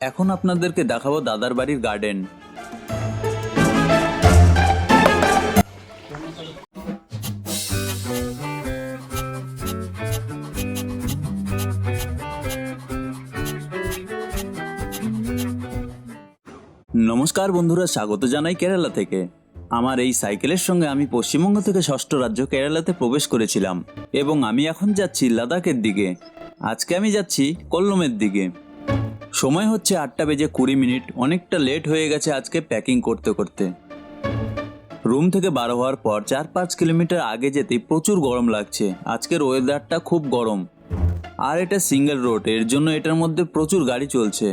এখন আপনাদেরকে দেখাবো দাদার বাড়ির গার্ডেন নমস্কার বন্ধুরা, স্বাগত জানাই কেরালা থেকে। আমার এই সাইকেলের সঙ্গে আমি পশ্চিমবঙ্গ থেকে ষষ্ঠ রাজ্য কেরালাতে প্রবেশ করেছিলাম এবং আমি এখন যাচ্ছি লাদাখের দিকে। আজকে আমি যাচ্ছি কল্লমের দিকে। সময় হচ্ছে আটটা বেজে কুড়ি মিনিট। অনেকটা লেট হয়ে গেছে আজকে প্যাকিং করতে করতে। রুম থেকে বার হওয়ার পর চার পাঁচ কিলোমিটার আগে যেতেই প্রচুর গরম লাগছে। আজকের ওয়েদারটা খুব গরম। আর এটা সিঙ্গেল রোডের জন্য এটার মধ্যে প্রচুর গাড়ি চলছে।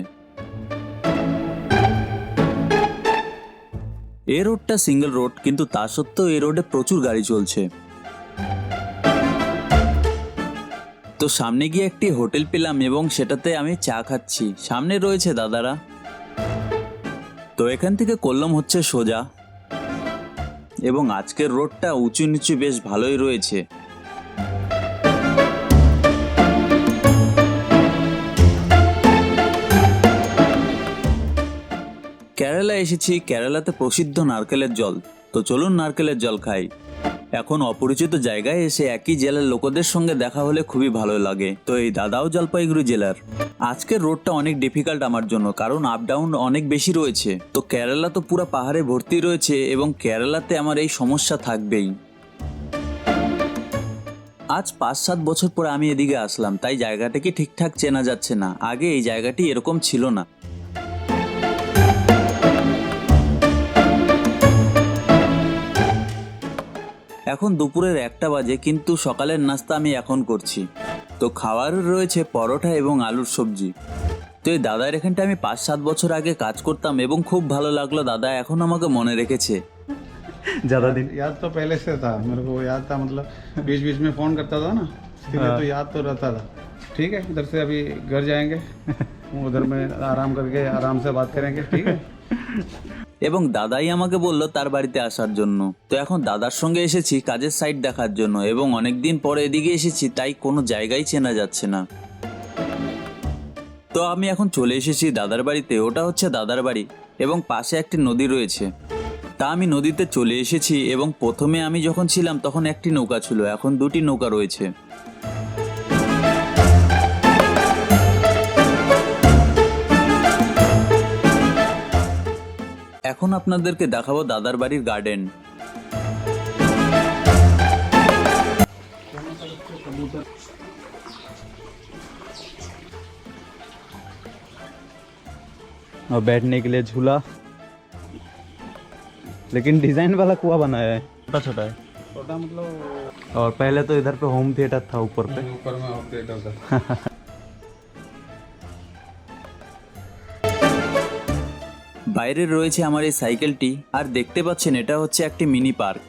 এ রোডটা সিঙ্গেল রোড কিন্তু তা সত্ত্বেও এই রোডে প্রচুর গাড়ি চলছে। তো সামনে গিয়ে একটি হোটেল পেলাম এবং সেটাতে আমি চা খাচ্ছি। সামনে রয়েছে দাদারা। তো এখান থেকে কল্লম হচ্ছে সোজা। এবং আজকের রোডটা উঁচু নিচু বেশ ভালোই রয়েছে। কেরালা এসেছি। কেরালাতে প্রসিদ্ধ নারকেলের জল। তো চলুন নারকেলের জল খাই। এখন অপরিচিত জায়গায় এসে একই জেলার লোকদের সঙ্গে দেখা হলে খুবই ভালো লাগে। তো এই দাদাও জলপাইগুড়ি জেলার। আজকের রোডটা অনেক ডিফিকাল্ট আমার জন্য, কারণ আপ ডাউন অনেক বেশি রয়েছে। তো কেরালা তো পুরো পাহাড়ে ভর্তি রয়েছে এবং কেরালাতে আমার এই সমস্যা থাকবেই। আজ পাঁচ সাত বছর পরে আমি এদিকে আসলাম, তাই জায়গাটাকে ঠিকঠাক চেনা যাচ্ছে না। আগে এই জায়গাটি এরকম ছিল না। এখন দুপুরের একটা বাজে কিন্তু সকালের নাস্তা আমি এখন করছি তো খাওয়ার রয়েছে পরোটা এবং আলুর সবজি তো এই দাদার এখানটা আমি পাঁচ সাত বছর আগে কাজ করতাম এবং খুব ভালো লাগলো দাদা এখন আমাকে মনে রেখেছে ज्यादा दिन याद तो पहले से था मेरे को याद था मतलब बीच बीच में फोन करता था ना इसलिए तो याद तो रहता था ठीक है इधर से अभी घर जाएंगे उधर में आराम करके आराम से बात करेंगे ठीक है এবং দাদাই আমাকে বলল তার বাড়িতে আসার জন্য। তো এখন দাদার সঙ্গে এসেছি কাজের সাইড দেখার জন্য এবং অনেক দিন পরে এদিকে এসেছি, তাই কোনো জায়গায় চেনা যাচ্ছে না। তো আমি এখন চলে এসেছি দাদার বাড়িতে, ওটা হচ্ছে দাদার বাড়ি এবং পাশে একটি নদী রয়েছে। তা আমি নদীতে চলে এসেছি এবং প্রথমে আমি যখন ছিলাম তখন একটি নৌকা ছিল, এখন দুটি নৌকা রয়েছে। আপনাদেরকে দেখাবো দাদার বাড়ির গার্ডেন और बैठने के लिए झूला लेकिन डिजाइन वाला कुआ बनाया है छोटा छोटा है छोटा मतलब और पहले तो इधर पे होम थिएटर था ऊपर पे ऊपर में ऑपरेटर था বাইরে রয়েছে আমার এই সাইকেলটি, আর দেখতে পাচ্ছেন এটা হচ্ছে একটি মিনি পার্ক।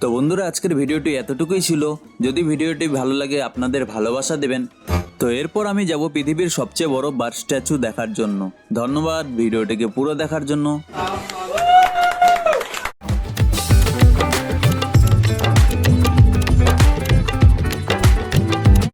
তো বন্ধুরা, আজকের ভিডিওটি এতটুকুই ছিল। যদি ভিডিওটি ভালো লাগে, আপনাদের ভালোবাসা দেবেন। তো এরপর আমি যাব পৃথিবীর সবচেয়ে বড় বার স্ট্যাচু দেখার জন্য। ধন্যবাদ ভিডিওটিকে পুরো দেখার জন্য।